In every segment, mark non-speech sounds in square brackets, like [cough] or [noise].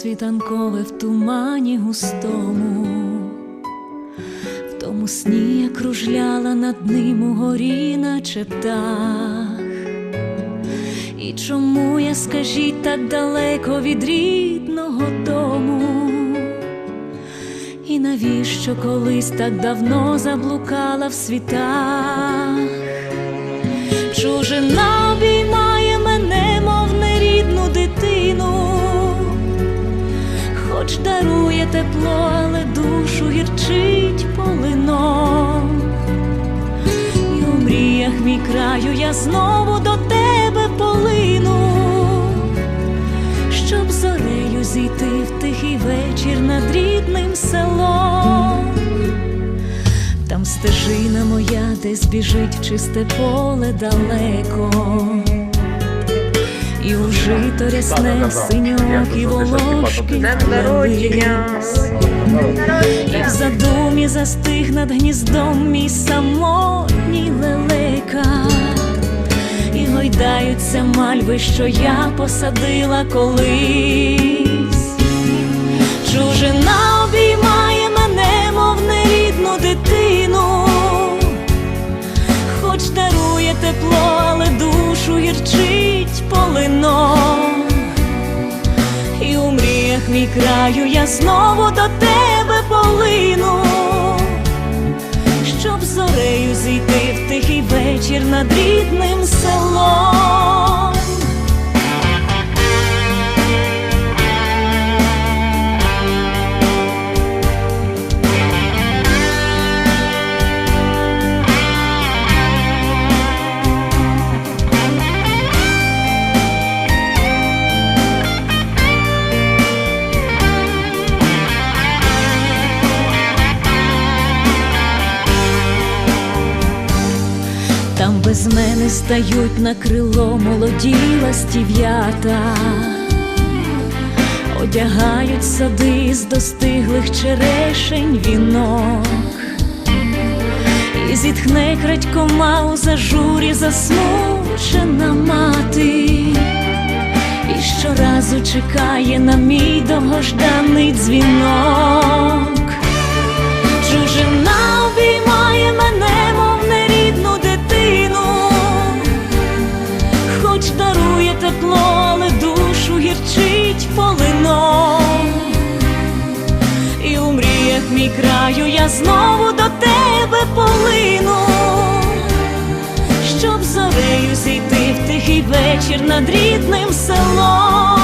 світанкове в тумані густому, в тому сні я кружляла над ним у горі, наче птах. І чому я, скажіть, так далеко від рідного дому? І навіщо колись так давно заблукала в світах? Чужина краю я знову до тебе полину, щоб зорею зійти в тихий вечір над рідним селом. Там стежина моя десь біжить в чисте поле далеко. І у жито рясне синьок і волошки народження! і в задумі застиг над гніздом мій самотній лелека, і гойдаються мальви, що я посадила колись. Чужина обіймає мене, мов нерідну дитину, хоч дарує тепло, але душу гірчить полином. І у мріях мій краю я знову до тебе вечір над рідним селом. Стають на крило молоді ластів'ята, одягають сади з достиглих черешень вінок, і зітхне крадькома у зажурі засмучена мати, і щоразу чекає на мій довгожданий дзвінок. Чужина обіймає мене, мріях краю я знову до тебе полину, щоб зорею зійти в тихий вечір над рідним селом.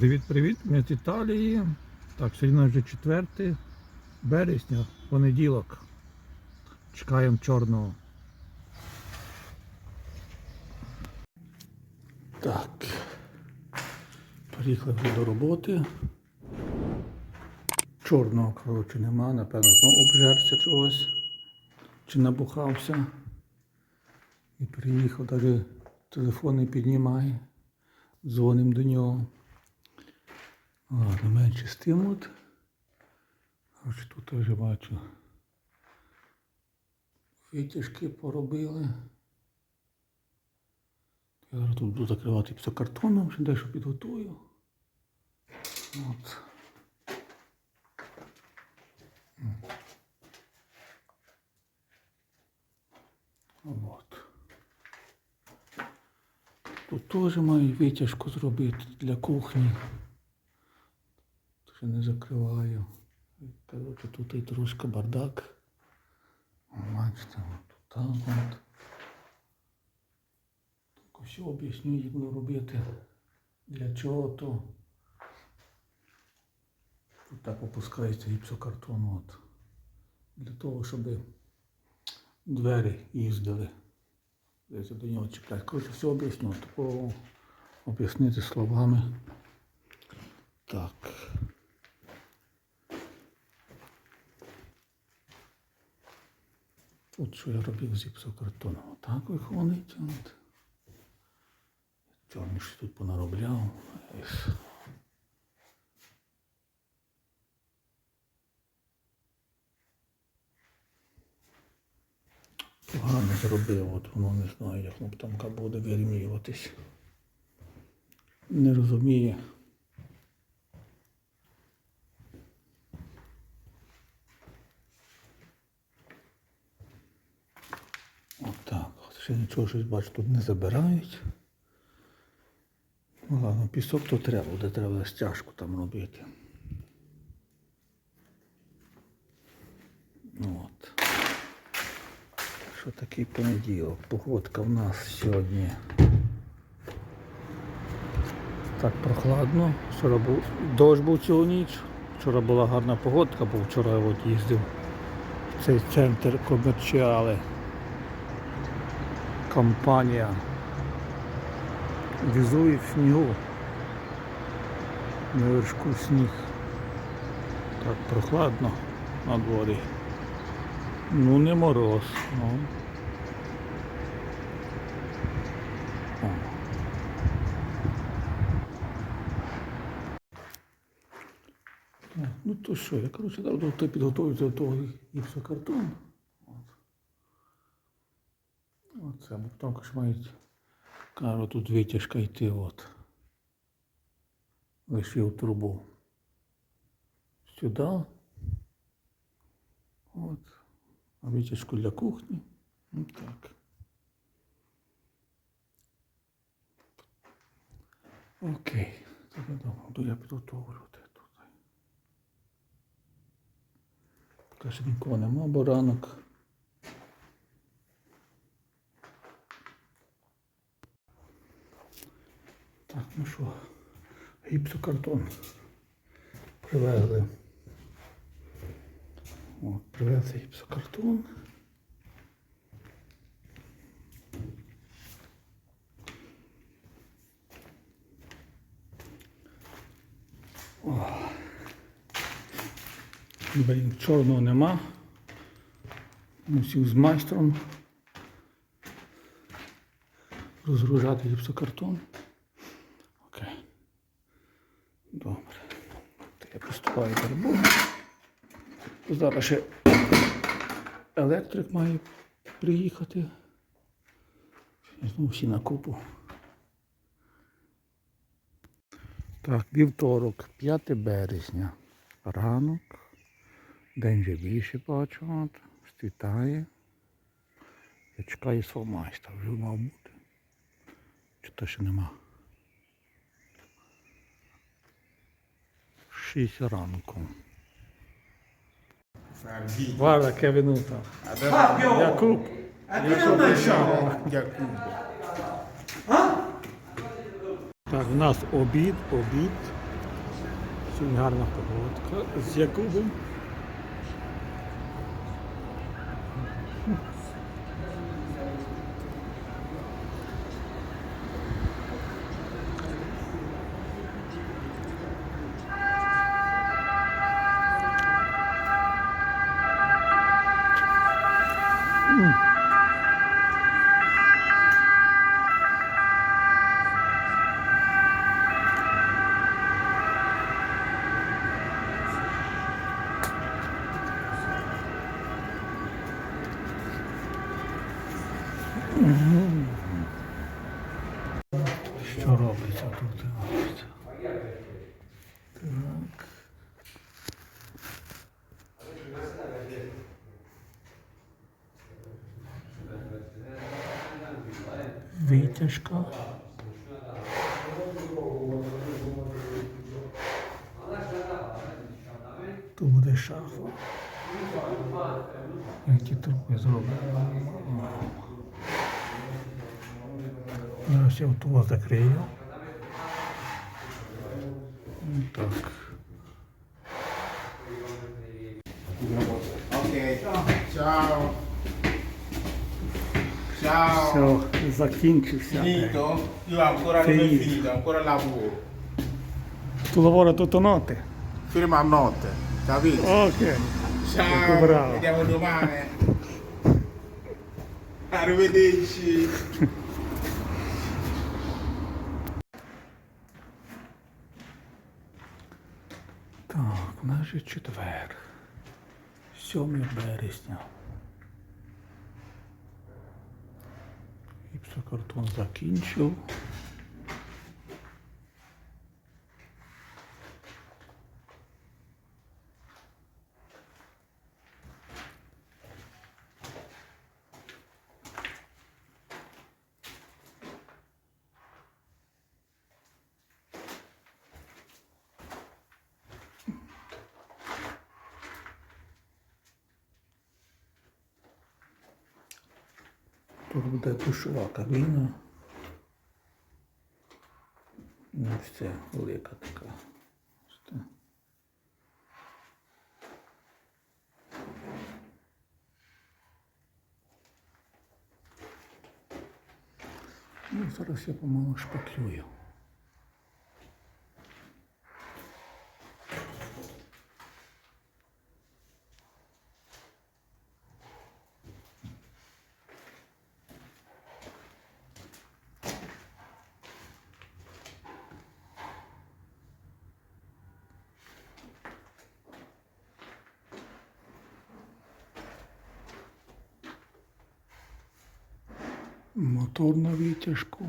Привіт, привіт, ми з Італії. Так, сьогодні вже 4 березня, понеділок. Чекаємо чорного. Так. Приїхали вже до роботи. Чорного, коротше, нема, напевно, знову обжерся чогось. Чи набухався. І приїхав, навіть телефон не піднімає. Дзвонимо до нього. Ладно, менше з тим от. Коротше, тут вже бачу. Витяжки поробили. Я зараз тут буду закривати псокартоном, ще дещо підготую. От. От. Тут теж маю витяжку зробити для кухні. Ще не закриваю. Коротше, тут і трошки бардак. Бачите, от так от. Так все об'ясню, як буду робити. Для чого то. Тут так опускається гіпсокартон. От. Для того, щоб двері їздили. Десь до нього чіпляти. Коротше, все об'ясню. Такого об'яснити словами. Так. От що я робив з гіпсокартоном. Отак виходить. От. Чорніше тут понаробляв. Погано зробив, от воно не знаю, як воно там буде вирівнюватись. Не розуміє. Отак. От ще нічого щось бачу, тут не забирають. Ну ладно, пісок то треба, де треба стяжку там робити. От. Що такий понеділок? Погодка в нас сьогодні. Так прохладно. Вчора був дощ був цілу ніч. Вчора була гарна погодка, бо вчора я от їздив в цей центр комерціали. Компанія візує в снігу. На вершку сніг. Так прохладно на дворі. Ну не мороз. Ну. Ну то що, я коротше давно підготуюся до того гіпсокартону. От. Оце, бо там ж мають кажу, тут витяжка йти от. Лишив трубу. Сюди. От. А витяжку для кухні. Ну так. Окей. Думав, буду я підготовлювати тут. Поки нікого нема, бо ранок. Так, ну що, гіпсокартон привезли. От, привезли гіпсокартон. О. Блін, чорного нема. Мусив з майстром розгружати гіпсокартон. Окей. Добре. То я приступаю до. Зараз ще електрик має приїхати. Знову всі на купу. Так, вівторок, 5 березня. Ранок. День вже більше бачу. Світає. Я чекаю свого майстра, вже мав бути. Чи то ще нема? Шість ранку. Guarda che è venuta. Fabio! Jakub. A che non mangiamo? Так, у нас обід, обід. Сьогодні гарна погодка з Якубом. Витяжка. Тут буде шафа. Які трубки зроблені. Зараз я того закрию. Так. Ok, ciao. Ciao. Все, закінчився. Finito? Io ancora non è Finito. finito, ancora lavoro. Tu lavora tutto notte? Fino a notte, capito? Ok. Ciao, bravo. vediamo domani. Arrivederci. Так, у нас же четвер. 7 березня. Гіпсокартон закінчив. Тут буде душова кабіна. Ось це велика така. Ну, зараз я помалу шпаклюю. motor na výťažku.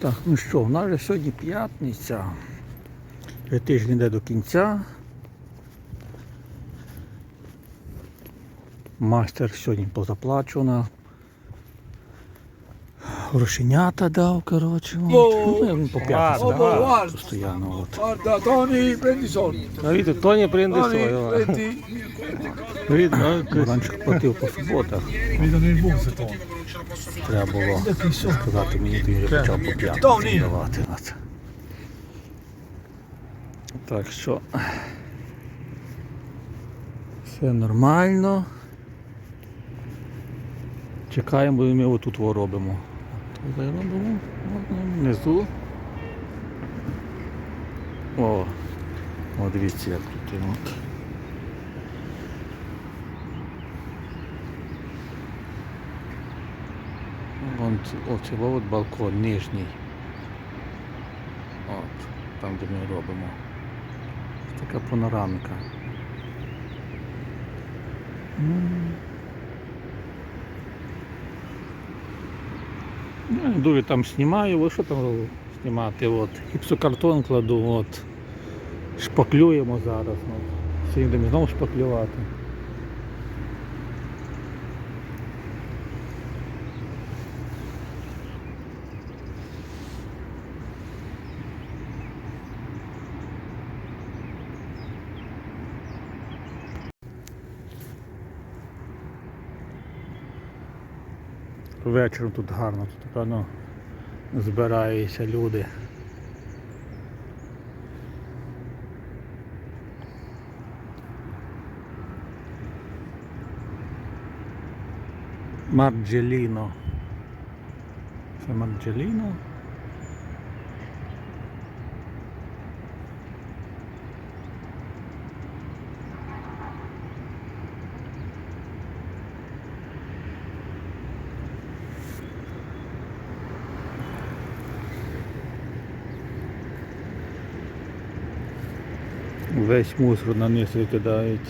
Так, ну що, в нас вже сьогодні п'ятниця. Тиждень йде до кінця. Мастер сьогодні позаплачена. Грошенята дав, коротше. Ну, він по п'ятницю guarda. постійно. От. Тоні прийде Tony, своє. prendi. Видно, раніше платив по суботах. Vedo nel busto Tony. Треба було сказати мені, ти вже почав по давати. Так що все нормально. Чекаємо, бо ми отут робимо. От, внизу. О, о, дивіться, як тут. От. Вон оце от балкон нижній. От, там, де ми робимо. Така панорамка. Ну, дуже там знімаю, ось що там знімати? От, гіпсокартон кладу, от. Шпаклюємо зараз. От. Сьогодні будемо знову шпаклювати. Вечором тут гарно, тут певно збираються люди. Марджеліно. Це Марджеліно. Весь мусор на низ викидають.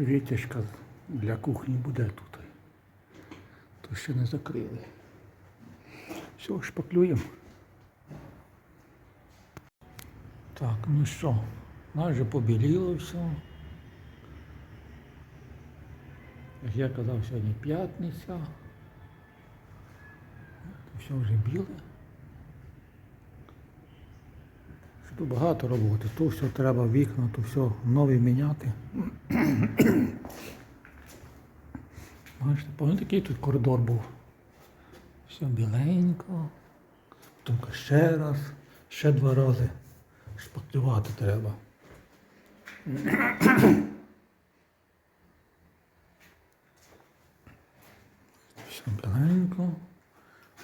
Вітяжка для кухні буде тут. То ще не закрили. Все, шпаклюємо. Так, ну що, майже побіліло все. Як я казав, сьогодні п'ятниця. Все вже біле. Тут багато роботи. То все треба вікна, то все нові міняти. Бачите, пам'ятаєте, який тут коридор був. Все біленько. Тільки ще раз, ще два рази. Шпаклювати треба. Все біленько.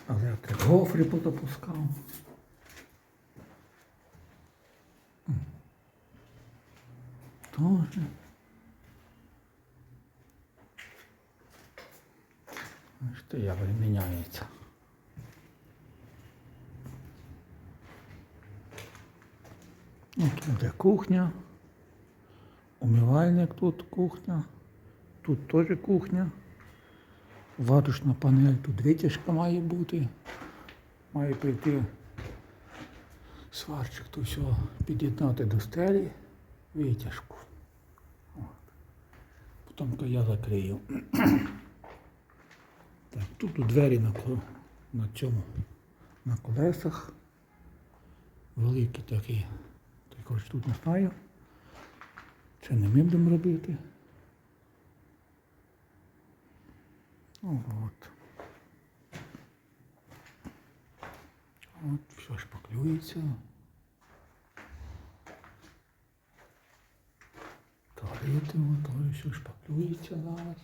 Але я три гофрі позапускав. Тоже. Бачите, як міняється. Тут де кухня. Умивальник тут кухня. Тут теж кухня. Ватушна панель, тут витяжка має бути. Має прийти сварчик, то все під'єднати до стелі витяжку. Потім я закрию. [clears throat] Так, тут у двері на, на цьому, на колесах. Великі такі. Також тут не знаю. Це не ми будемо робити. От. От, все шпаклюється. Туалети, от, ой, все шпаклюється зараз.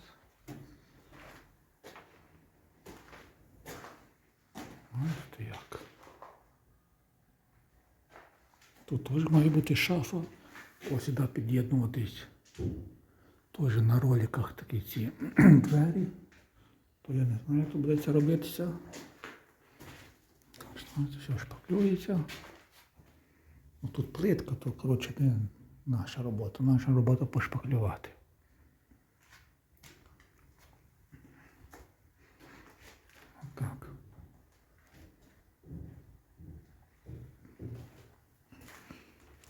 Бачите як. Тут теж має бути шафа. Ось сюди під'єднуватись. Теж на роликах такі ці [clears throat] двері. То я не знаю, як тут буде це робитися. Все шпаклюється. Ну, тут плитка, то коротше не наша робота. Наша робота пошпаклювати. Отак.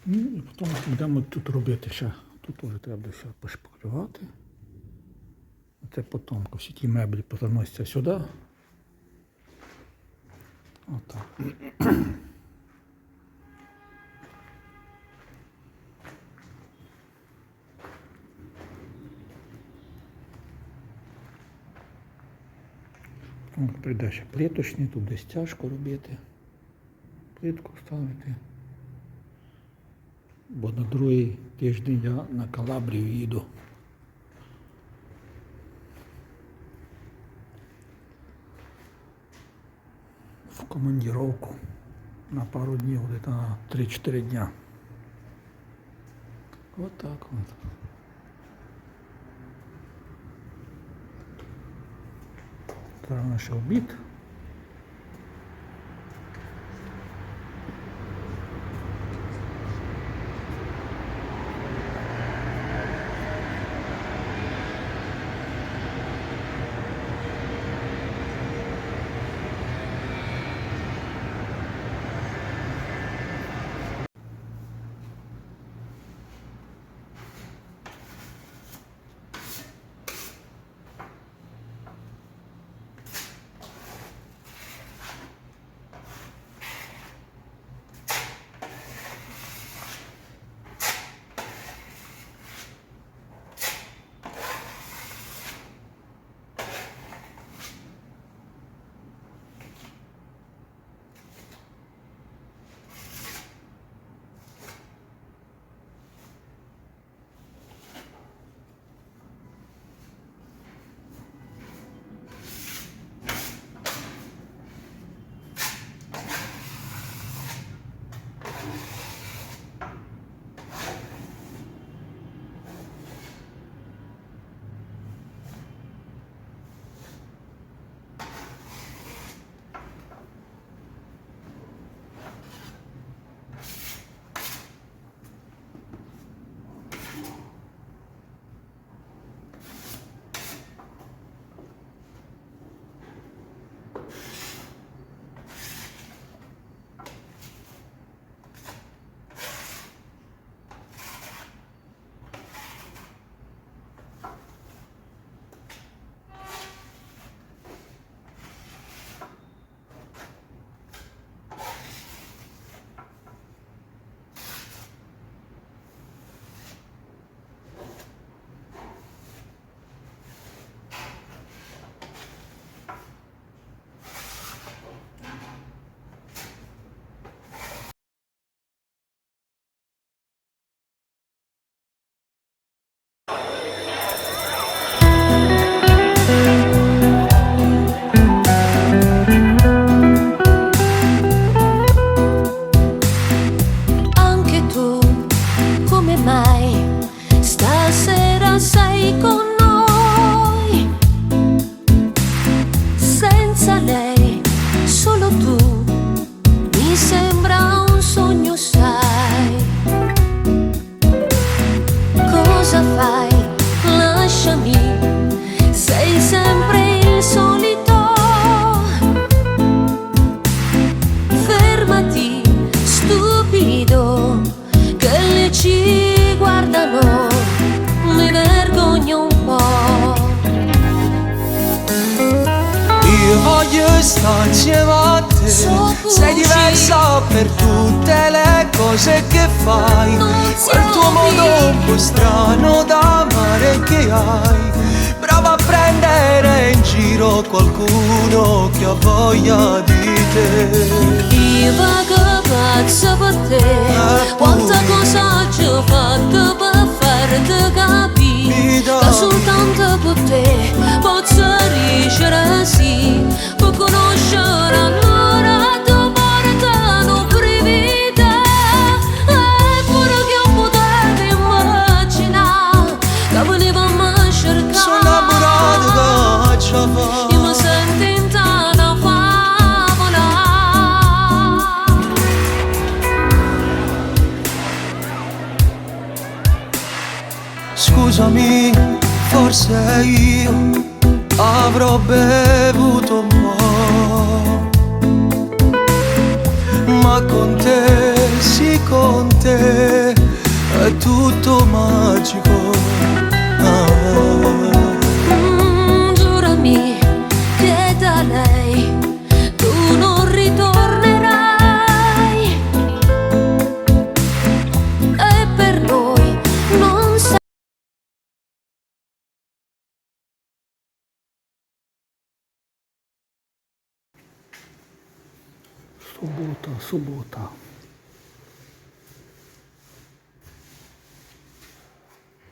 Ну і потім будемо тут робити ще. Тут теж треба все пошпаклювати. Це потім, всі ті меблі переносяться сюди. Отак. Прийде ще плиточні, тут десь тяжко робити. Плитку ставити. Бо на другий тиждень я на Калабрію їду. в командировку на пару днів, где-то на 3-4 дня. Вот так вот. Зараз наш обід. Qualcuno che ha voglia di te. Io vago pazzo per te. Quanta cosa ci ho fatto per farti capire. Che soltanto per te posso riuscire sì. Per conoscere allora forse io avrò bevuto un po'. Ma con te, sì con te, è tutto magico. Ah. Субота, субота.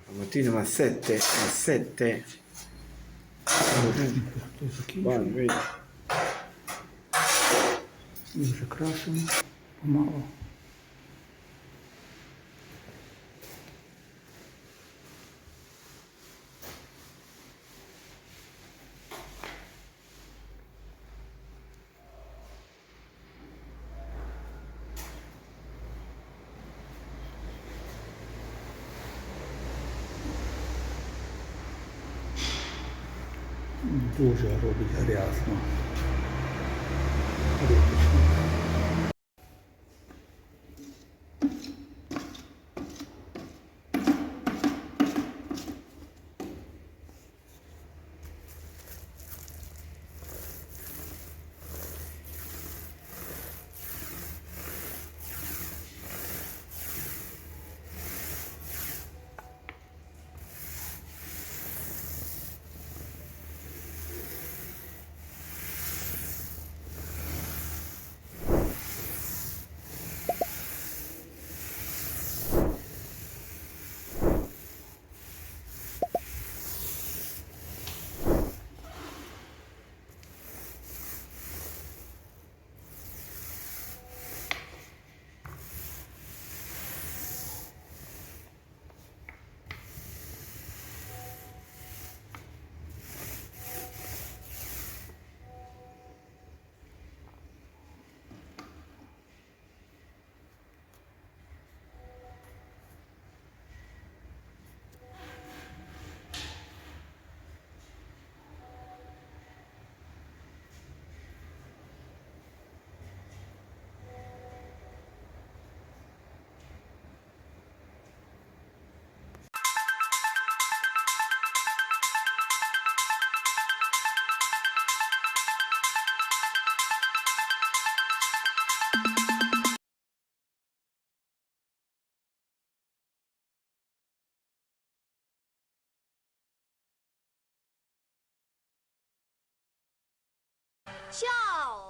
Stamattina a 7, a 7. Хто закінчив? Guarda, vedi. Вже красимо. Помало. Дуже робить 笑。